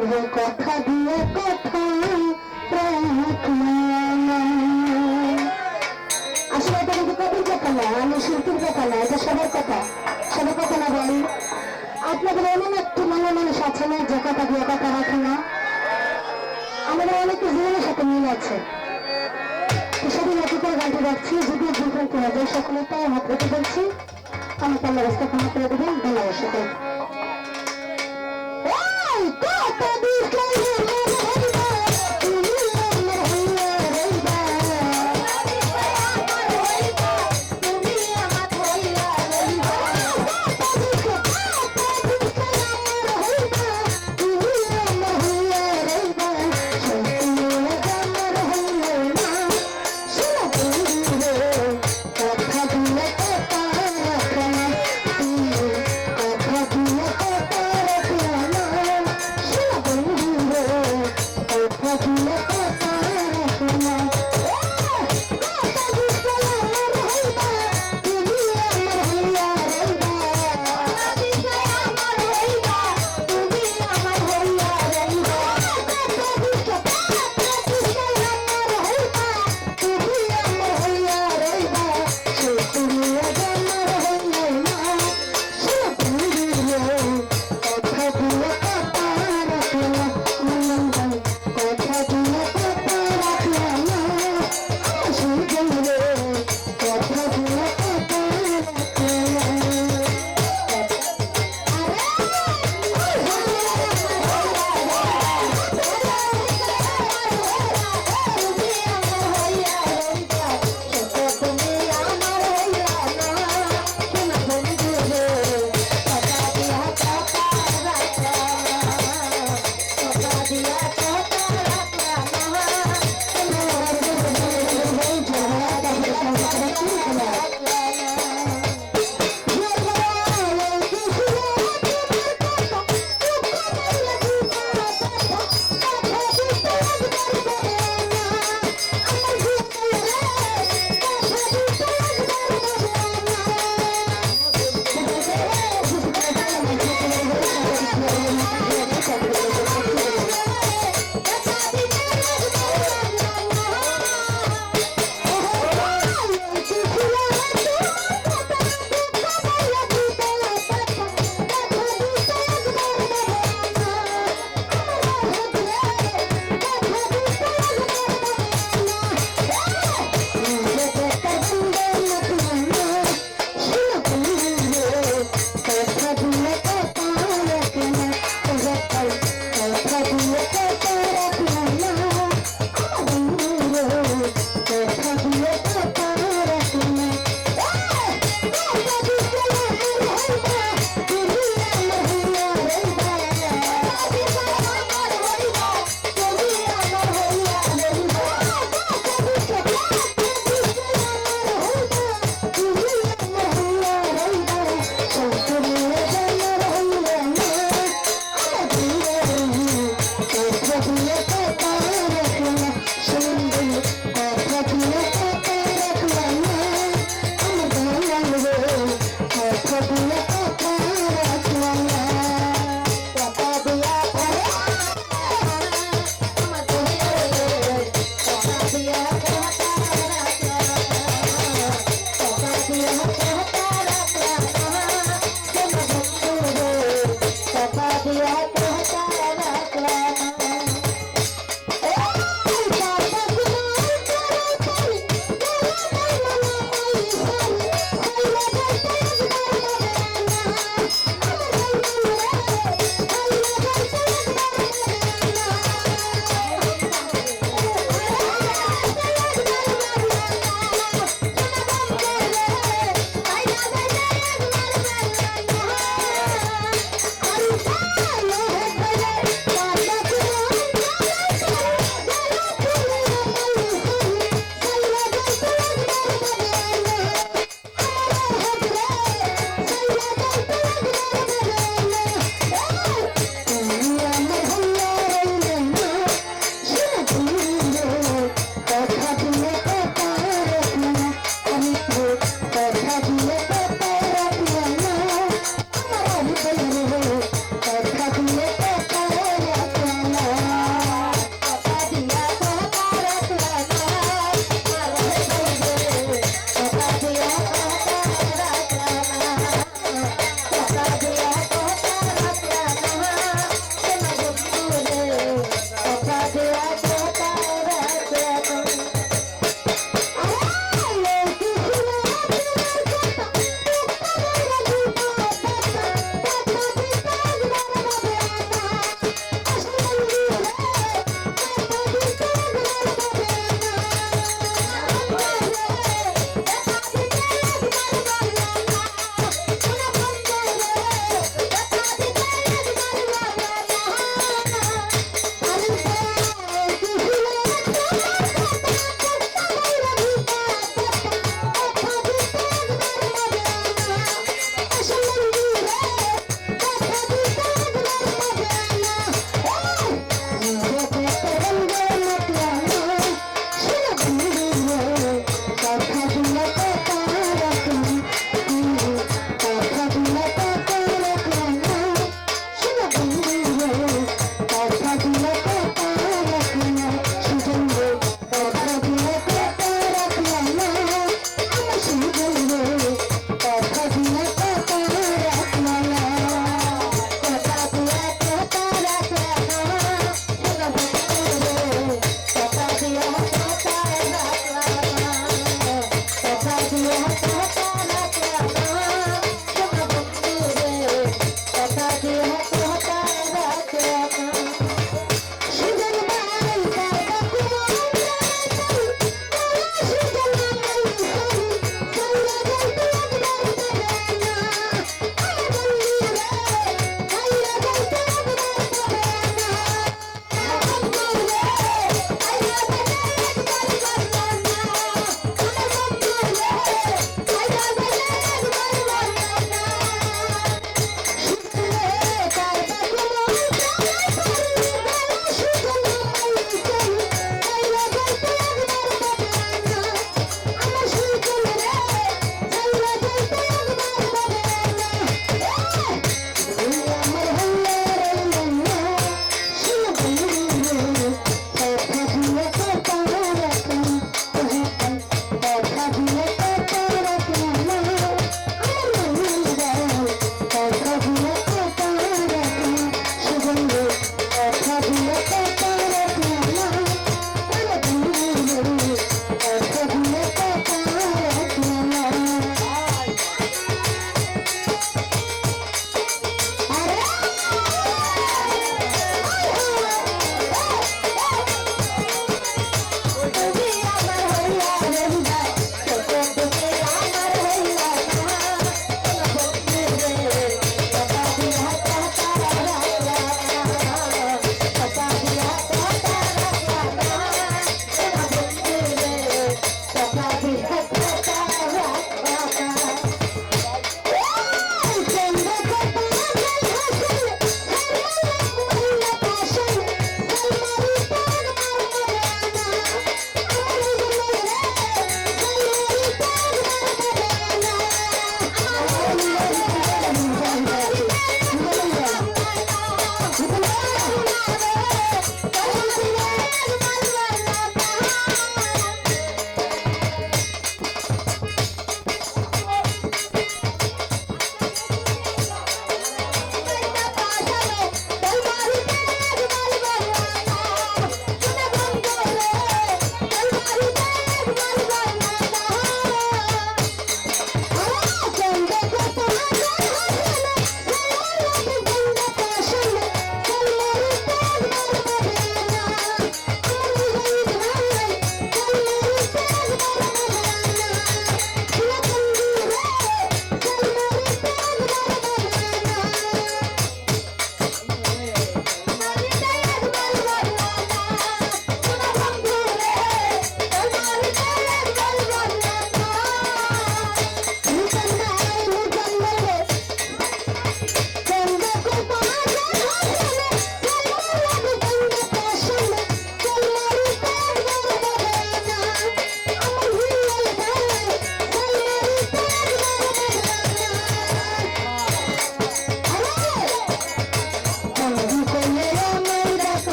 দিয়ে কথা দিয়ে কথা আসলে এটা কিন্তু কবির কথা না আমি শিল্পীর কথা না এটা সবার কথা সবার কথা না বলি আপনাদের এমন একটু মনে মানুষ আছে না যে কথা দিয়ে কথা রাখে না আমাদের অনেক জীবনের সাথে মিল আছে সেদিন যাচ্ছি, যদি ভুল করে যায় সকলে তাই হাত রেখে বলছি, আমাকে আল্লাহ রাস্তা ক্ষমা করে দেবেন, ধন্যবাদ সাথে